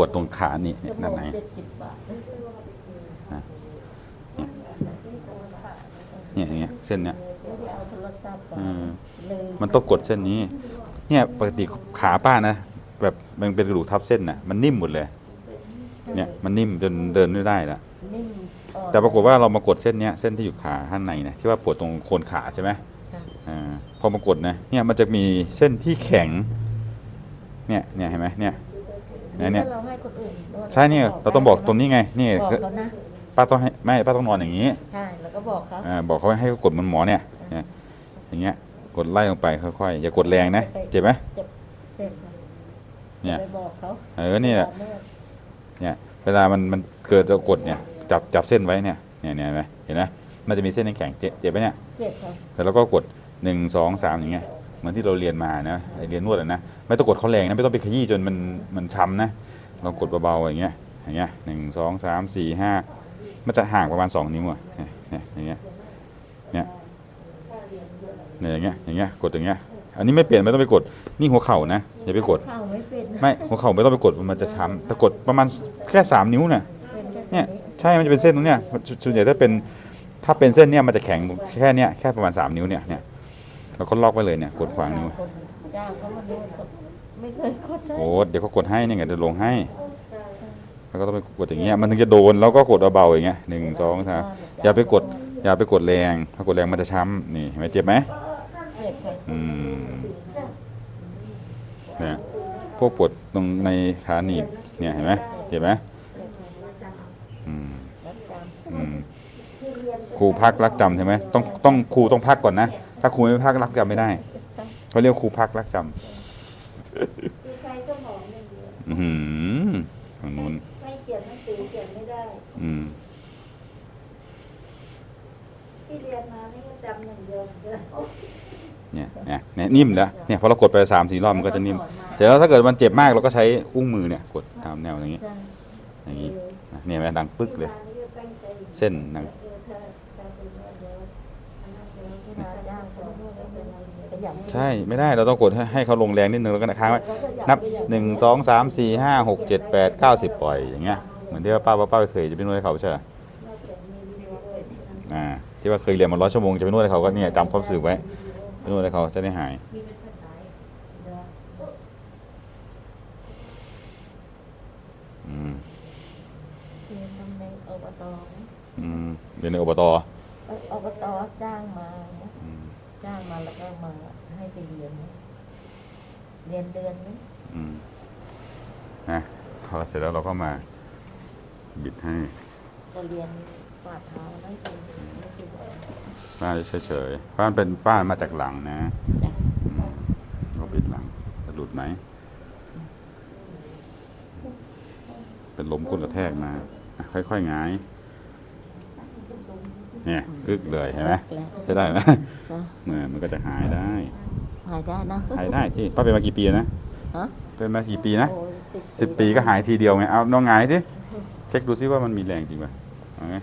วดตรงขานี่เนี่ยชั่วโมด้านงในเจ็ดสิบบาทเนี่ยอย่างเงี้ยเส้นเนี้ยไม่ได้เอาโทรศัพท์ไปอืมเลยมันต้องกดเส้นนี้ เนี่ยปกติขาป้านะแบบมันเป็นกระดูกทับเส้นน่ะมันนิ่มหมดเลย เนี่ยมันนิ่มจนเดินไม่ได้ละนิ่มอ่อนแต่ปรากฏว่าเรามากดเส้นเนี้ยเส้นที่อยู่ขาข้างในนะที่ว่าปวดตรงโคนขาใช่ไหมค่ะอ่าพอมากดนะเนี่ยมันจะมีเส้นที่แข็ง เนี่ยเนี่ยเห็นไหมเนี่ยเนี่ยเนี่ยถ้าเราให้คนอื่นนวดใช่เนี่ยเราต้องบอกตรงนี้ไงนี่บอกคือเขานะป้าต้องให้ไม่ป้าต้องนอนอย่างนี้ ใช่แล้วก็บอกเขาอ่าบอกเขาให้เขากดเหมันหมอเนี่ยเนี่ยอย่างเงี้ยกดไล่ลงไปค่อยๆอย่ากดแรงนะเจ็บไหมเจ็บเจ็บค่ะเนี่ยไปบอกเขาเออเนี่ยบอกนวดเนี่ยเวลามันมันเกิดจะกดเนี่ยจับจับเส้นไว้เนี่ยเนี่ยเนี่ยเห็นไหมเห็นไหมมันจะมีเส้นแข็งๆเจ็บเจ็บไหมเนี่ยเจ็บค่ะแต่เราก็กดหนึ่งสองสามอย่างเงี้ย เหมือนที่เราเรียนมานะไอเรียนนวดอะนะไม่ต้องกดเขาแรงนะไม่ต้องไปขยี้จนมันมันช้ำนะเรากดเบาๆอย่างเงี้ยอย่างเงี้ยหนึ่งสองสามสี่ห้ามันจะห่างประมาณสองนิ้วอะเนี่ยเนี่ยอย่างเงี้ยเนี่ยเนี่ยอย่างเงี้ยอย่างเงี้ยกดอย่างเงี้ยอันนี้ไม่เปลี่ยนไม่ต้องไปกดนี่หัวเข่านะอย่าไปกด เข้าไม่เป็นนะไม่หัวเข่าไม่ต้องไปกดมันจะช้ำแต่กดประมาณแค่สามนิ้วเนี่ยเป็นแค่เนี่ยนี้ใช่มันจะเป็นเส้นตรงเนี้ยส่วนส่วนใหญ่ถ้าเป็นถ้าเป็นเส้นเนี้ยมันจะแข็งแค่เนี้ยแค่ประมาณ3นิ้วเนี่ยเนี่ย เราก็ล็อกไว้เลยเนี่ยกดขวางนิ้วคนจ้างเขามานวดก็ไม่เคยกดเลยโอ้เดี๋ยวเขากดให้เนี่ยไงเดี๋ยวลงให้ แล้วก็ต้องไปกดอย่างเงี้ยมันถึงจะโดนแล้วก็กดเบาๆอย่างเงี้ยหนึ่งสองสามอย่าไปกด อย่าไปกดแรงถ้ากดแรงมันจะช้ำนี่เห็นไหมเจ็บไหมเจ็บค่ะอืมเนี่ยพวกปวดตรงในขาหนีบเนี่ยเห็นไหมเจ็บไหมอืมรักจำอืมครูพักรักจำใช่ไหมต้องต้องครูต้องพักก่อนนะ ถ้าครูไม่พักรักจำไม่ได้ใช่เขาเรียกครูพักรักจคือใช้สมองอย่างเดียวำอื้อหือฝั่งนู้น ไม่เขียนหนังสือเขียนไม่ได้ อืม ที่เรียนมานี่ก็จำอย่างเดียวเหมือนกันเนี่ยเนี่ยเนี่ยนิ่มแล้วเนี่ยพอเรากดไปสามสี่รอบมันก็จะนิ่ม เสร็จแล้วถ้าเกิดมันเจ็บมากเราก็ใช้อุ้งมือเนี่ยกดตามแนวอย่างนี้ใช่อย่างนี้นะเนี่ยมันดังปึ๊กเลยวานี่ก็ตั้งใจเส้นดัง ใช่ไม่ได้เราต้องกดให้ให้เขาลงแรงนิดนึงแล้วก็ค้างไว้นับหนึ่งสองสามสี่ห้าหกเจ็ดแปดเก้าสิบปล่อยอย่างเงี้ยเหมือนที่ว่าป้าป้าป้าเคยจะไปนวดให้เขาใช่ไหมแต่มีวิดีโอเป็นอ่าที่ว่าเคยเรียนมาร้อยชั่วโมงจะไปนวดให้เขาก็เนี่ยจำความรู้สึกไว้ไปนวดให้เขาจะได้หายอืมเรียนทำในอบตอืมเรียนในอบตอบตจ้างมาอืมจ้างมาแล้วก็มา ให้ไปเรียนเรียนเดือนนึงอืมนะพอเสร็จแล้วเราก็มาบิดให้ก็เรียนฝ่าเท้าไม่เป็นไม่เป็นป้าเฉยๆป้าเป็นป้ามาจากหลังนะจ้ะอืมเราบิดหลังจะหลุดไหม เป็นล้มก้นกระแทกมาอะค่อยๆหงาย เนี่ยอึกเลยเห็นไหมแล้วใช่ได้ไหมจ้ะเมื่อมันก็จะหายได้หายได้นะหายได้ที่ป้าเป็นมากี่ปีแล้วนะฮะเป็นมากี่ปีนะโอ้ยสิบปีก็หายทีเดียวไงเอาลองหงายสิเช็คดูซิว่ามันมีแรงจริงป่ะเอาไง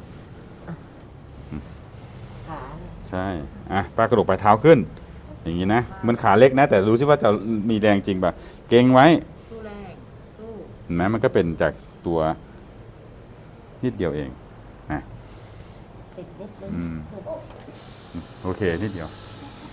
ขาเนี่ยใช่อะป้ากระดกปลายเท้าขึ้น อย่างนี้นะมันขาเล็กนะ แต่รู้ซิว่าจะมีแรงจริงป่ะเก่งไว้ สู้แรกสู้ เห็นไหมมันก็เป็นจากตัวนิดเดียวเอง ติดนิดนึงอื